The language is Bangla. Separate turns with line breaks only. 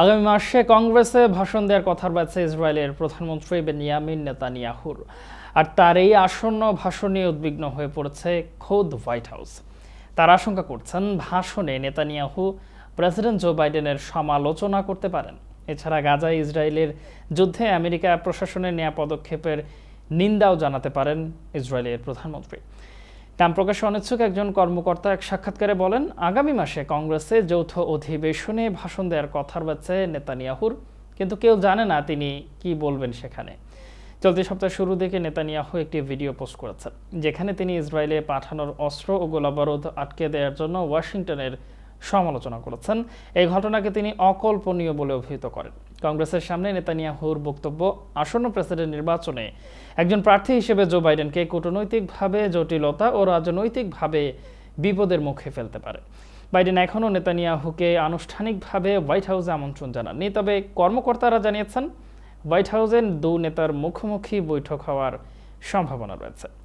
আগামী মাসে কংগ্রেসে ভাষণ দেওয়ার কথা রয়েছে ইসরায়েলের প্রধানমন্ত্রী বেনিয়ামিন নেতানিয়াহুর আর তার এই আসন্ন ভাষণ নিয়ে উদ্বিগ্ন হয়ে পড়েছে খোদ হোয়াইট হাউস তার আশঙ্কা করছেন ভাষণে নেতানিয়াহু প্রেসিডেন্ট জো বাইডেনের সমালোচনা করতে পারেন এছাড়া গাজায় ইসরায়েলের যুদ্ধে আমেরিকা প্রশাসনের নেয়া পদক্ষেপের নিন্দাও জানাতে পারেন ইসরায়েলের প্রধানমন্ত্রী নাম প্রকাশে অনিচ্ছুক একজন কর্মকর্তা এক সাক্ষাৎকারে বলেন আগামী মাসে কংগ্রেসে যৌথ অধিবেশনে ভাষণ দেওয়ার কথা রয়েছে নেতানিয়াহুর কিন্তু কেউ জানে না তিনি কি বলবেন সেখানে চলতি সপ্তাহের শুরু থেকে নেতানিয়াহু একটি ভিডিও পোস্ট করেছেন যেখানে তিনি ইসরায়েলে পাঠানোর অস্ত্র ও গোলাবারুদ আটকে দেওয়ার জন্য ওয়াশিংটনের সমালোচনা করেছেন এই ঘটনাকে তিনি অকল্পনীয় বলে অভিহিত করেন কংগ্রেসের সামনে নেতানিয়াহুর বক্তব্য আসন্ন প্রেসিডেন্ট নির্বাচনে একজন প্রার্থী হিসেবে জো বাইডেনকে কূটনৈতিকভাবে জটিলতা ও রাজনৈতিকভাবে বিপদের মুখে ফেলতে পারে বাইডেন এখনও নেতানিয়াহুকে আনুষ্ঠানিকভাবে হোয়াইট হাউসে আমন্ত্রণ জানাননি তবে কর্মকর্তারা জানিয়েছেন হোয়াইট হাউসের দু নেতার মুখোমুখি বৈঠক হওয়ার সম্ভাবনা রয়েছে